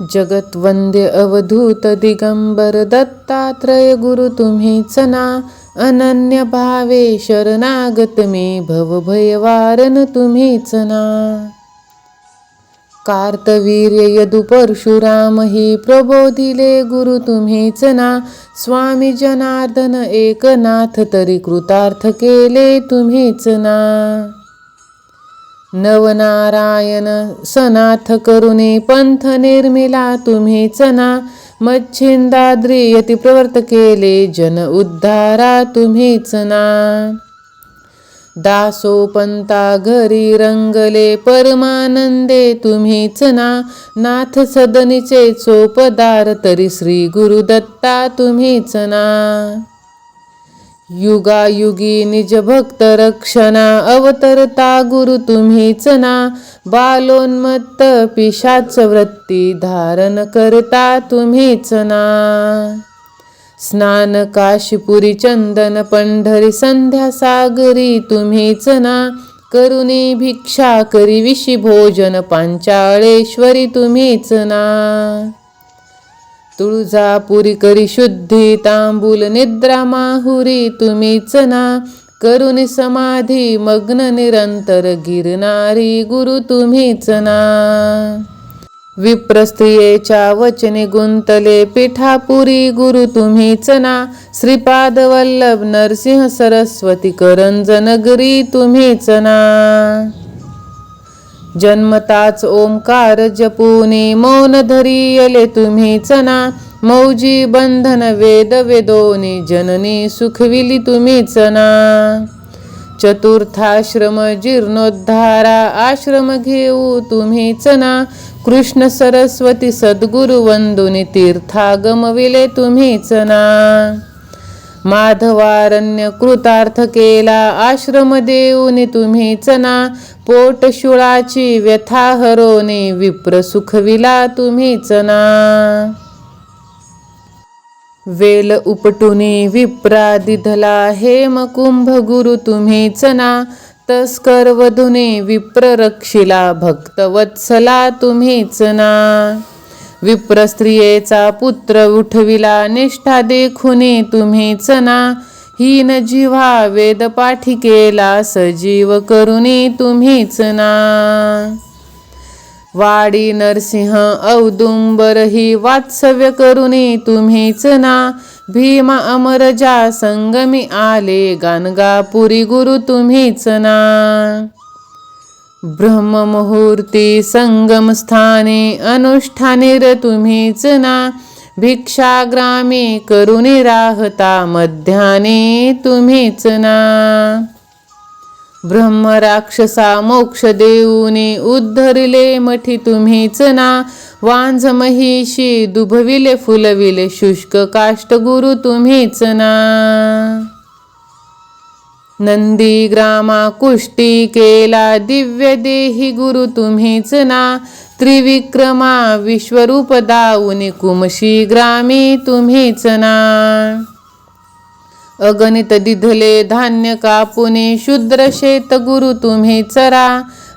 जगत्वंद्य अवधूत दिगंबर दत्तात्रय गुरु तुम्हीच ना अनन्य भावे शरणागत मी भवभयवारन तुम्हीच ना कार्तवीर्य यदु परशुराम ही प्रबोधिले गुरु तुम्हीच ना स्वामी जनार्दन एकनाथ तरी कृतार्थ केले तुम्हीच ना नवनारायण सनाथ करुणे पंथ निर्मिला तुम्हीच ना मच्छिंदाद्री यती प्रवर्त केले जन उद्धारा तुम्हीच ना दासोपंता घरी रंगले परमानंदे तुम्हीच ना नाथ सदनीचे चोपदार तरी श्री गुरुदत्ता तुम्हीच ना युगायुगी निज भक्त रक्षणा अवतरता गुरु तुम्हीच ना बालोन्मत्त पिशाच वृत्ती धारण करता तुम्हीच ना स्नान काशीपुरी चंदन पंढरी संध्या सागरी तुम्हीच ना करुणी भिक्षा करी विशी भोजन पांचाळेश्वरी तुम्हीच ना तुळजापुरी करी शुद्धी तांबूल निद्रा माहुरी तुम्हीच ना करून समाधी मग्न निरंतर गिरणारी गुरु तुम्हीच ना विप्रस्त्रियेच्या वचने गुंतले पिठापुरी गुरु तुम्हीच ना श्रीपाद वल्लभ नरसिंह सरस्वती करंजनगरी तुम्हीच ना जन्मताच ओंकार जपूने मौन धरियले तुम्हीच ना मौजी बंधन वेद वेदोनी जननी सुखविली तुम्हीच ना चतुर्थाश्रम जीर्णोद्धारा आश्रम घेऊ तुम्हीच ना कृष्ण सरस्वती सद्गुरु वंदुनी तीर्थागमविले तुम्हीच ना माधवारण्य कृतार्थ केला. आश्रम देऊन तुम्हीच ना पोट शुळाची व्यथा हरोने विप्र सुखविला तुम्हीच ना वेल उपटुनी विप्रा दिधला हेम कुंभ गुरु तुम्ही ना तस्कर वधुने विप्र रक्षिला. भक्त वत्सला तुम्हीच ना विप्र स्त्रियेचा पुत्र उठविला निष्ठा देखुने तुम्हीच ना हीन जिव्हा वेद पाठिकेला सजीव करुणी तुम्हीच ना वाडी नरसिंह औदुंबर ही वात्सव्य करुणी तुम्हीच ना भीमा अमरजा संगमी आले गानगापुरी गुरु तुम्हीच ना ब्रह्ममुहूर्ती संगम स्थाने अनुष्ठाने तुम्हीच ना भिक्षाग्रामे करुणे राहता मध्याने तुम्हीच ना ब्रह्म राक्षसा मोक्ष देऊने उद्धरिले मठी तुम्हीच ना वांझ महिषी दुभविले फुलविले शुष्क काष्ट गुरु तुम्हीच ना नंदी ग्रामा कुष्टी केला दिव्य देही गुरु तुम्हीच ना. त्रिविक्रमा विश्वरूप दाऊनी कुमशी ग्रामी तुम्हीच ना. अगणित दिधले धान्य कापुने शुद्र शेत गुरु तुम्ही चरा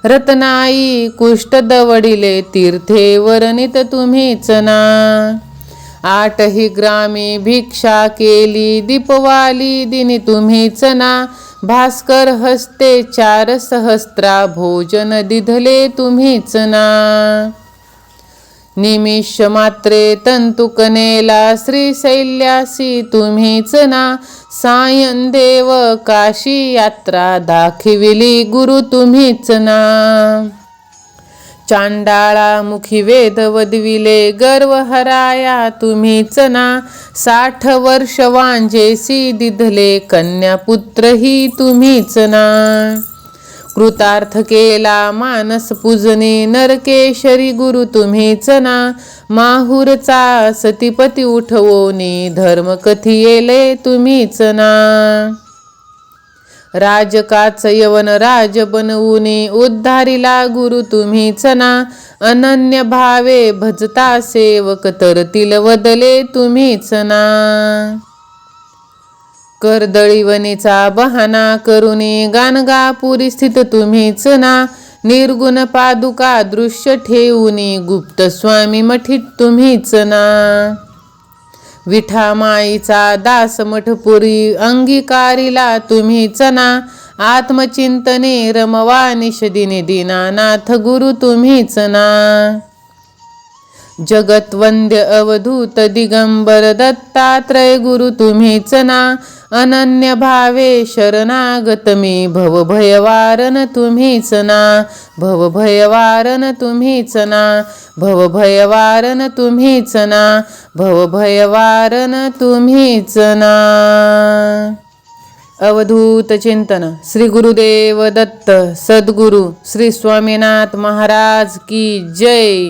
रत्नाई कुष्ट दवडिले तीर्थे वरणित तुम्हीच ना. आठही ग्रामी भिक्षा केली दीपवाली दिनी तुम्हीच ना भास्कर हस्ते चार सहस्त्रा भोजन दिधले तुम्हीच ना निमिष मात्रे तंतुकनेला श्रीशैल्यासी तुम्हीच ना सायन देव काशी यात्रा दाखविली गुरु तुम्हीच ना चांडाळा मुखी वेद वदविले गर्व हराया तुम्हीच ना साठ वर्ष वांजेसी दिधले कन्यापुत्र ही तुम्हीच ना कृतार्थ केला मानस पूजने नरकेशरी गुरु तुम्हीच ना माहूरचा सतीपती उठवोनी धर्म कथियेले तुम्हीच ना राजकाच यवन राज बनवूने उद्धारिला गुरु तुम्हीच ना अनन्य भावे भजता सेवक तरतील वदले तुम्हीच ना कर्दळीवनीचा बहाना करुने गाणगापुरी स्थित तुम्हीच ना निर्गुण पादुका दृश्य ठेवूनी गुप्त स्वामी मठीत तुम्हीच ना विठामाईचा दास मठपुरी अंगीकारिला तुम्हीच ना आत्मचिंतने रमवा निषदिने दीनानाथ गुरु तुम्हीच ना जगतवंद्य अवधूत दिगंबर दत्तात्रय गुरु तुम्हीच ना अनन्य भावे शरणागत मी भवभयवारन तुम्हीच ना भवभयवारन तुम्हीच ना भवभयवारन तुम्हीच ना भवभयवारन तुम्हीच ना अवधूत चिंतन श्री गुरुदेव दत्त सद्गुरु श्री स्वामीनाथ महाराज की जय।